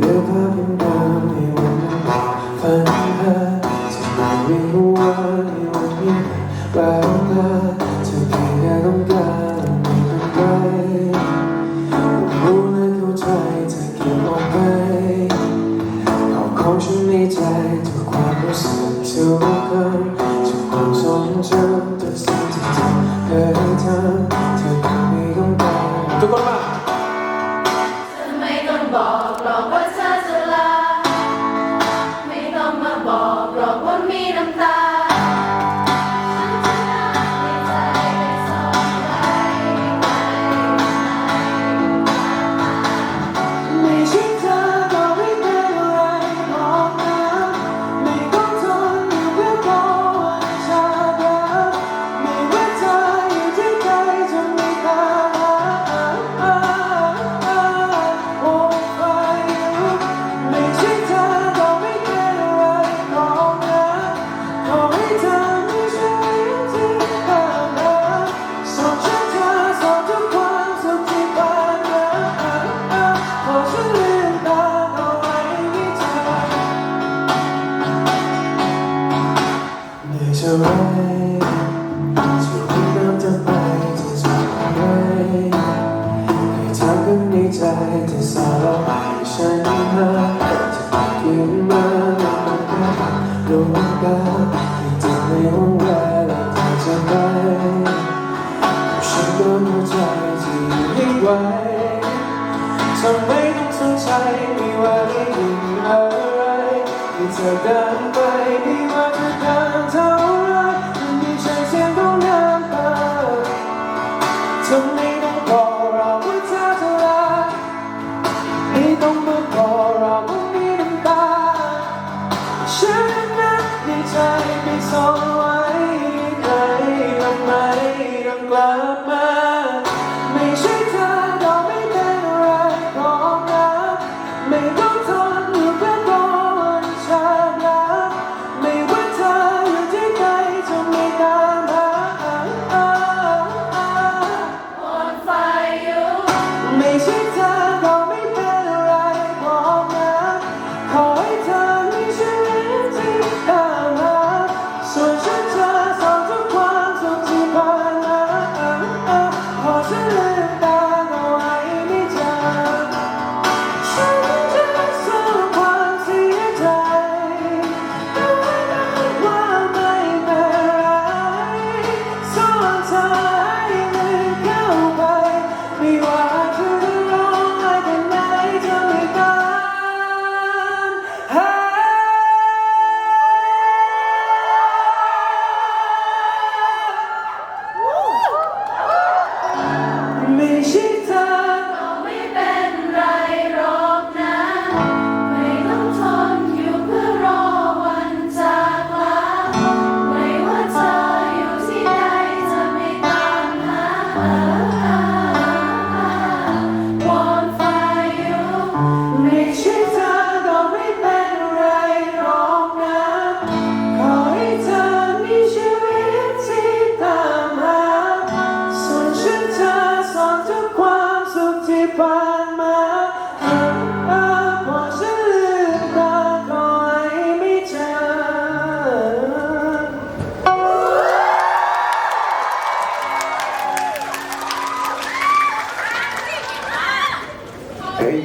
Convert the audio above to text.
อยู่เพื่อเป็นดาวในวันนั้ฝันเธอไม่ไม่ว่าในวันนี้รักจะเพียงต้องการไม่เป็นไรรู้และเข้ใจจะเก็บเอาไว้อาของฉันใใจทุกความรู้สึกทุกคำทุความทรจริง เหนื่อยเท่าไรชีวิตเริ่มจะไปจะจากอะไรให้ทำกันในใจที่สารไปฉันหาจะกินมาแล้วก็ดวงตาที่เธอในห้องแรกเธอจะไปฉันโดนหัวใจที่ม่ไวทำไมต้องสนใจไม่ว่าได้ยินอะไร ที่เดินไปไม่ว่าจะเดินเท่าไรมันม่ใช่เสียงของน้ำตาทำไมต้องบอกเราว่าเธอจะรักไม่ต้องมาบอกเราว่ามีน้ำตาฉันนั้นในใจไม่ซ่อนไว้ใครทำไมต้องกล ไอเฮ้ย